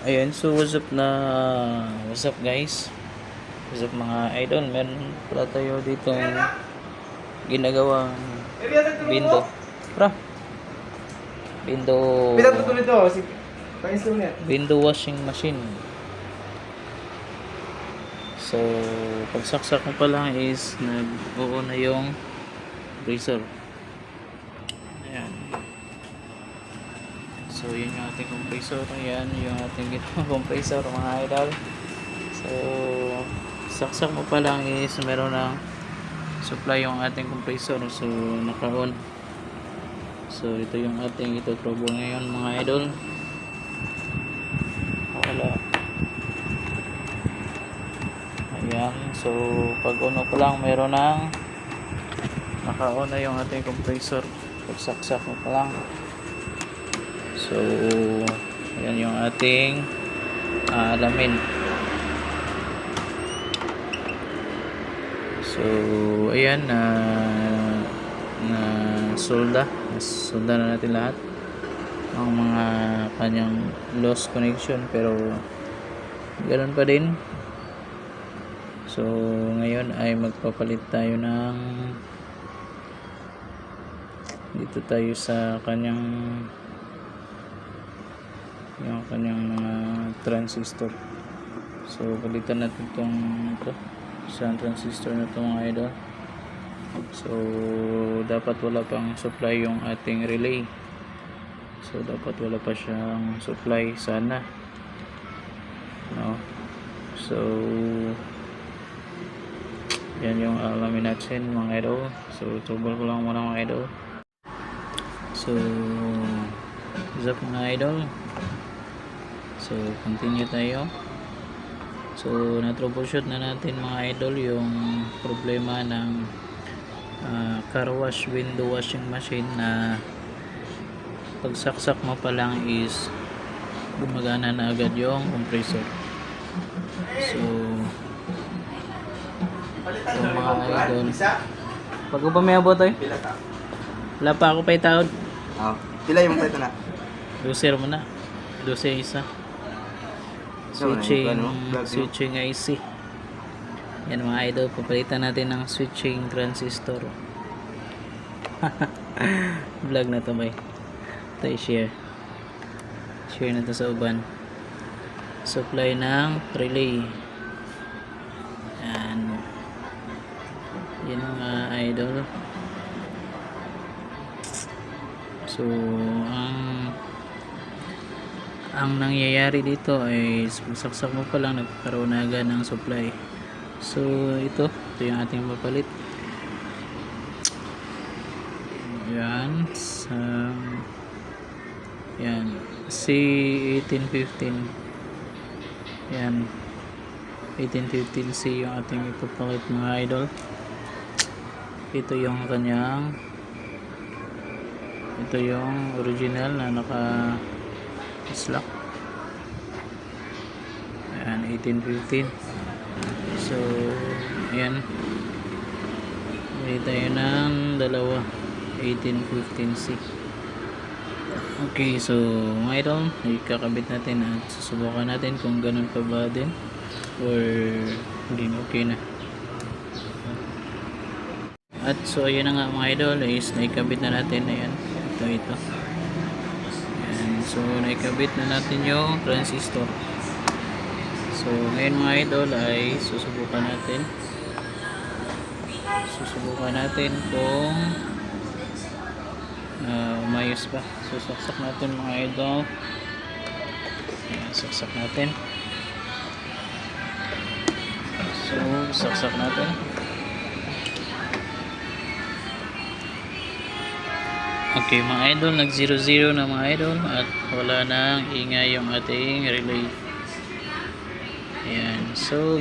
Ayan, so what's up na what's up guys? What's up mga idol? Meron pala tayo dito ginagawang window. Pra. Pa-instrument. window washing machine. So, pagsaksak mo pa lang is nag-oo na yung razor. So, yun yung ating compressor. Ayan, yung ating ginawang compressor, mga idol. So, saksak mo pa lang is meron ng supply yung ating compressor. So, naka-on. So, ito yung ating ito trouble ngayon, mga idol. Wala. Ayan. So, pag uno pa lang, meron ng naka-on na yung ating compressor. Pagsaksak mo pa lang. So, ayan yung ating ah, alamin. So, ayan na na solda. Solda na natin lahat ang mga kanyang lost connection pero ganoon pa din. So, ngayon ay magpapalit tayo ng dito tayo sa kanyang yung kanyang mga transistor. So palitan natin itong ito sa transistor na ito mga idol. So dapat wala pang supply yung ating relay. So dapat wala pa siyang supply sana. No? So yan yung alamin natin mga idol. So trouble ko lang muna mga idol. So up mga idol So, continue tayo. So, na-troubleshoot na natin mga idol yung problema ng ah, car wash window washing machine na pagsaksak mo pa lang is gumagana na agad yung compressor. So, yung mga idol. Pag pa may abot ay, wala pa ako pa itaod. Oh. Pila yung plate na? Doser mo na. Doser isa. Switching, ano, switching IC. Yan mga idol, papalitan natin ng switching transistor. Vlog na to bay. Ito i-share. Share na to sa uban. Supply ng relay. Yan. Yan mga idol. So, ang ang nangyayari dito ay saksak mo pa lang nagkaroon na agad ng supply. So ito ito yung ating mapalit yan sa yan C1815 yan 1815C yung ating ipapalit mga idol. Ito yung kanyang ito yung original na naka slack ayan 1815 so ayan. May tayo ng dalawa. 1815C okay so mga ikakabit natin at susubukan natin kung ganun pa ba din or hindi okay na. At so ayun na nga mga idol is naikabit na natin. Ayan ito ito so naikabit na natin yung transistor. So ngayon mga idol ay susubukan natin. Susubukan natin kung uh, umayos ba. Susaksak natin mga idol. Ayan, saksak natin. So saksak natin. Okay mga idol, nag 0-0 na mga idol at wala nang ingay yung ating relay. Ayan, so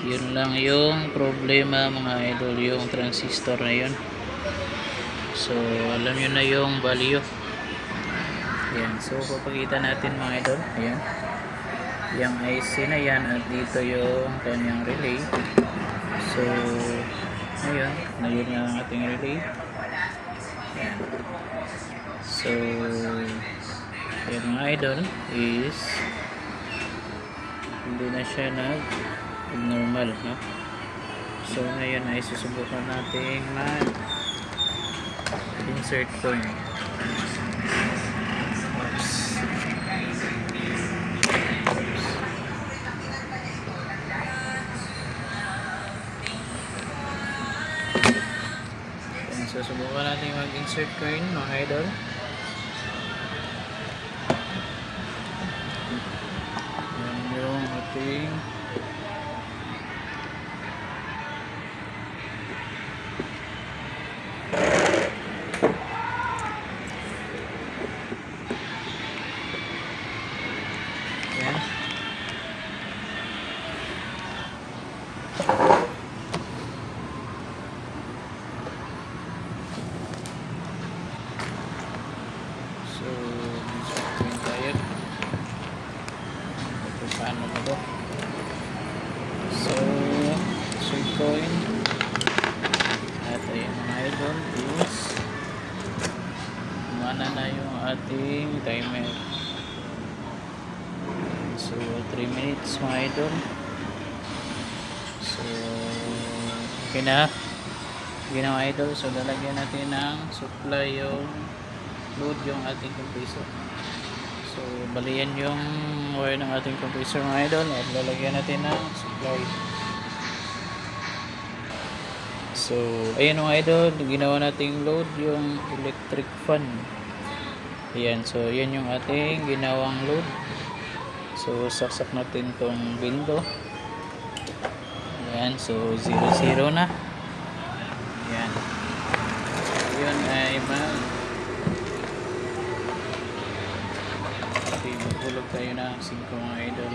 yun lang yung problema mga idol, yung transistor na yun. So alam nyo na yung value. Ayan, so papakita natin mga idol. Ayan, yung IC na yan at dito yung kanyang relay. So, ayun, ngayon nga ang ating relay. So, Yan mga idol is hindi na siya nag abnormal no? So ngayon ay susubukan nating mag insert coin. Susubukan natin mag insert coin mga idol ating yan So, insert coin tayo. Ito paano ba to? So, insert coin. At ayun mga idol is mana na yung ating timer. So, 3 minutes mga idol. So, okay na. Okay na mga idol. So, lalagyan natin ng supply yung load yung ating compressor. So, bali yan yung wire ng ating compressor mga idol at lalagyan natin ng supply. So, ayun mga idol, ginawa nating load yung electric fan. Ayan, so yan yung ating ginawang load. So, saksak natin tong window. Ayan, so 0-0 na. Ayan. Yun ay mag Okay, maghulog tayo ng 5 mga idol.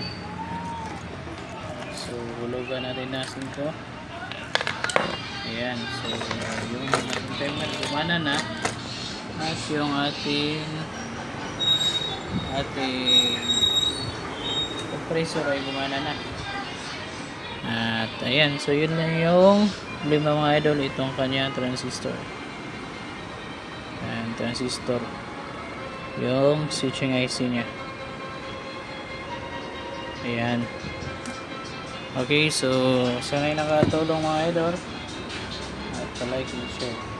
So, hulugan natin na 5. Ayan. So, yung ating timer gumana na. At yung ating ating compressor ay gumana na. At ayan. So, yun na yung lima mga idol. Itong kanya transistor. Ayan, transistor yung switching IC niya ayan. Okay so sana nakatulong mga idol. At like and share